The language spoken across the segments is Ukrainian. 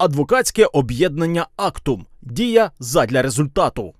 Адвокатське об'єднання Актум. Дія задля результату.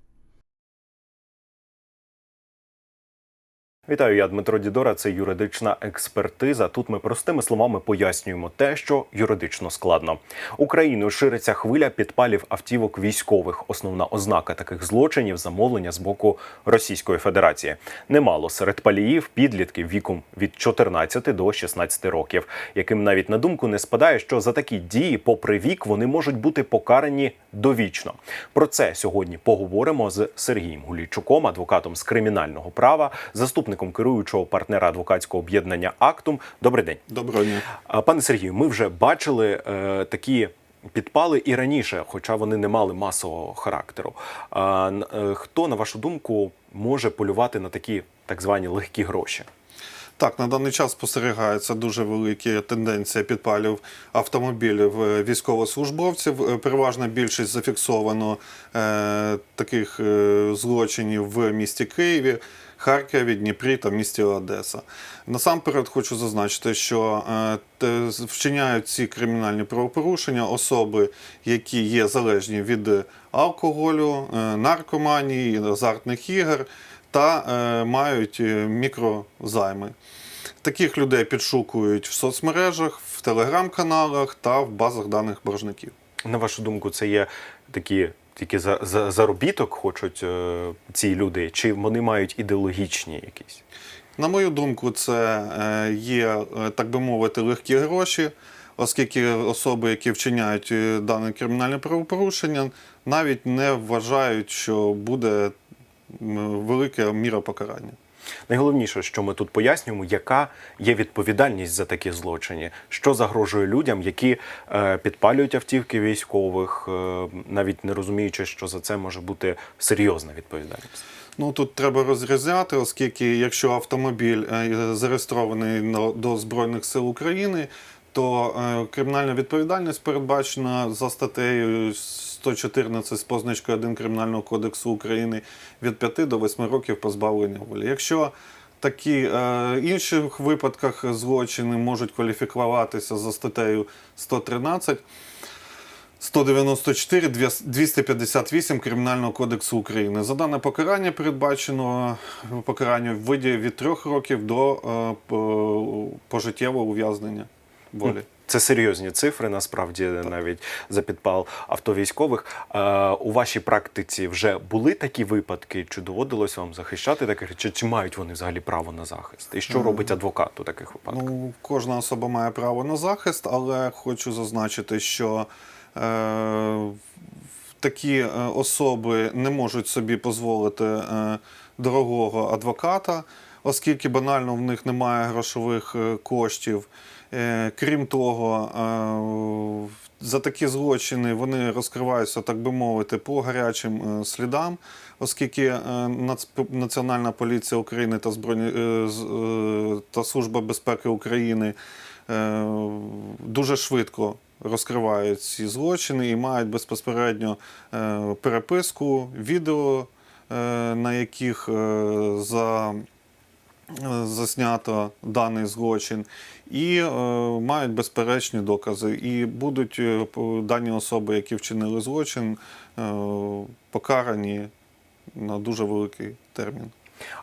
Вітаю, я Дмитро Дідора. Це юридична експертиза. Тут ми простими словами пояснюємо те, що юридично складно. Україною шириться хвиля підпалів автівок військових. Основна ознака таких злочинів замовлення з боку Російської Федерації. Немало серед паліїв підлітків віком від 14 до 16 років, яким навіть на думку не спадає, що за такі дії, попри вік, вони можуть бути покарані довічно. Про це сьогодні поговоримо з Сергієм Гулійчуком, адвокатом з кримінального права, заступником керуючого партнера адвокатського об'єднання Актум. Добрий день. Доброго дня. Пане Сергію, ми вже бачили е, такі підпали і раніше, хоча вони не мали масового характеру. Е, хто, на вашу думку, може полювати на такі так звані легкі гроші? Так, на даний час спостерігається дуже велика тенденція підпалів автомобілів е, військовослужбовців. Е, Переважна більшість зафіксовано е, таких е, злочинів в місті Києві, Харкові, Дніпрі та місті Одеса. Насамперед хочу зазначити, що е, вчиняють ці кримінальні правопорушення особи, які є залежні від алкоголю, наркоманії, азартних ігор та е, мають е, мікрозайми. Таких людей підшукують в соцмережах, в телеграм-каналах та в базах даних боржників. На вашу думку, це є такі тільки за, за заробіток хочуть е, ці люди, чи вони мають ідеологічні якісь? На мою думку, це е, є, е, так би мовити, легкі гроші, оскільки особи, які вчиняють дане кримінальне правопорушення, навіть не вважають, що буде велика міра покарання. Найголовніше, що ми тут пояснюємо, яка є відповідальність за такі злочини, що загрожує людям, які е, підпалюють автівки військових, е, навіть не розуміючи, що за це може бути серйозна відповідальність. Ну тут треба розрізняти, оскільки якщо автомобіль е, зареєстрований до Збройних сил України, то е, кримінальна відповідальність передбачена за статтею 114 з позначкою 1 Кримінального кодексу України від 5 до 8 років позбавлення волі. Якщо такі е, інших випадках злочини можуть кваліфікуватися за статтею 113, 194, 258 Кримінального кодексу України. За дане покарання передбачено покарання в виді від 3 років до е, пожиттєвого ув'язнення волі. Це серйозні цифри, насправді, навіть за підпал автовійськових. Е, у вашій практиці вже були такі випадки? Чи доводилось вам захищати таких? Чи, чи мають вони взагалі право на захист? І що робить адвокат у таких випадках? Ну, кожна особа має право на захист, але хочу зазначити, що е, такі е, особи не можуть собі дозволити е, дорогого адвоката, оскільки банально в них немає грошових е, коштів. Е, крім того, е, за такі злочини вони розкриваються, так би мовити, по гарячим слідам, оскільки Національна поліція України та Збройні та Служба безпеки України дуже швидко розкривають ці злочини і мають безпосередньо переписку, відео, на яких е, за е, заснято даний злочин, і е, мають безперечні докази. І будуть е, дані особи, які вчинили злочин, е, покарані на дуже великий термін.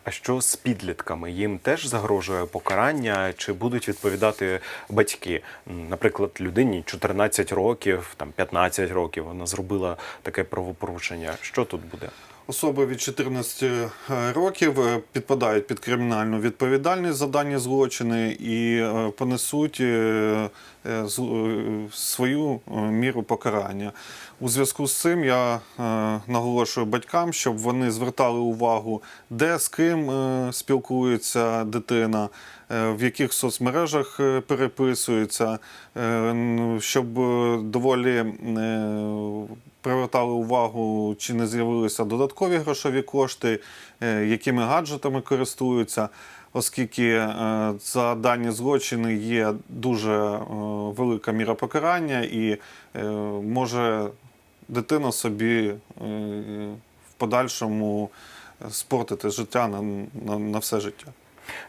А що з підлітками? Їм теж загрожує покарання? Чи будуть відповідати батьки? Наприклад, людині 14 років, там 15 років, вона зробила таке правопорушення. Що тут буде? Особи від 14 років е, підпадають під кримінальну відповідальність за дані злочини і е, понесуть е, е, е, свою е, міру покарання. У зв'язку з цим я е, наголошую батькам, щоб вони звертали увагу, де з ким е, спілкується дитина, е, в яких соцмережах е, переписується, е, щоб е, доволі е, привертали увагу, чи не з'явилися додаткові грошові кошти, е, якими гаджетами користуються, оскільки е, за дані злочини є дуже е, велика міра покарання і може дитина собі в подальшому спортити життя на, на, на все життя.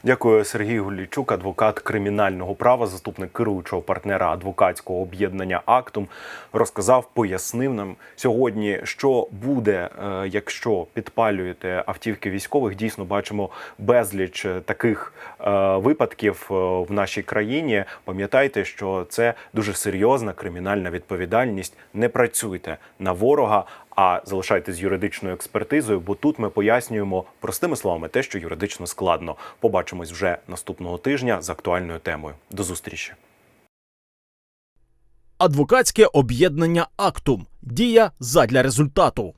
Дякую, Сергій Гулічук, адвокат кримінального права, заступник керуючого партнера адвокатського об'єднання Актум, розказав, пояснив нам сьогодні, що буде, е, якщо підпалюєте автівки військових. Дійсно бачимо безліч е, таких е, випадків в нашій країні. Пам'ятайте, що це дуже серйозна кримінальна відповідальність. Не працюйте на ворога. А залишайтесь з юридичною експертизою, бо тут ми пояснюємо простими словами те, що юридично складно. Побачимось вже наступного тижня з актуальною темою. До зустрічі. Адвокатське об'єднання Актум. Дія задля результату.